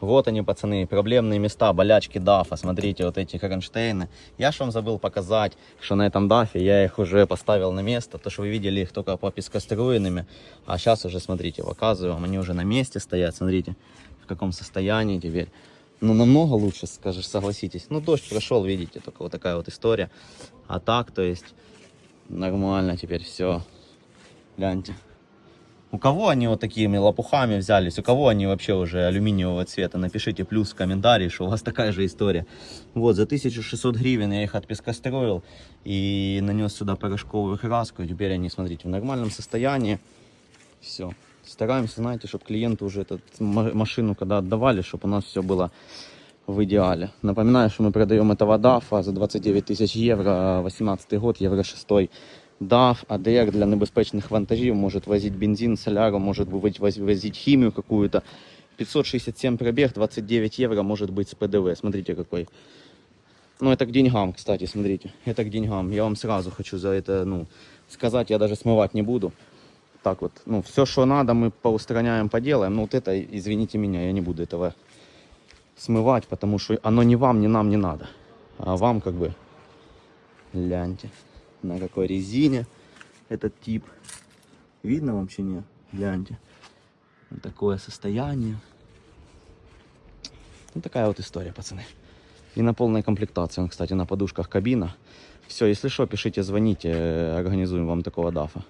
Вот они, пацаны, проблемные места, болячки дафа. Смотрите, вот эти кронштейны. Я ж вам забыл показать, что на этом дафе я их уже поставил на место. То, что вы видели их только по пескоструйными. А сейчас уже, смотрите, показываю вам. Они уже на месте стоят. Смотрите, в каком состоянии теперь. Ну, намного лучше, скажешь, согласитесь. Ну, дождь прошел, видите, только вот такая вот история. А так, то есть, нормально теперь все. Гляньте. У кого они вот такими лопухами взялись? У кого они вообще уже алюминиевого цвета? Напишите плюс в комментарии, что у вас такая же история. Вот, за 1600 гривен я их отпескостроил и нанес сюда порошковую краску. Теперь они, смотрите, в нормальном состоянии. Все. Стараемся, знаете, чтобы клиенты уже эту машину, когда отдавали, чтобы у нас все было в идеале. Напоминаю, что мы продаем этого DAF за 29 тысяч евро, 18 год, евро 6. DAF, ADR для небезпечних вантажів, может возить бензин, соляру, может быть воз- возить химию какую-то. 567 пробег, 29 евро может быть с ПДВ. Смотрите какой. Ну, это к деньгам, кстати, смотрите. Это к деньгам. Я вам сразу хочу за это, ну, сказать, я даже смывать не буду. Так вот, ну, все, что надо, мы поустраняем, поделаем. Ну, вот это, извините меня, я не буду этого смывать, потому что оно ни вам, ни нам не надо. А вам как бы, гляньте, на какой резине этот тип. Видно вообще не? Гляньте. Вот такое состояние. Ну, такая вот история, пацаны. И на полной комплектации, он, кстати, на подушках кабина. Все, если что, пишите, звоните, э, организуем вам такого дафа.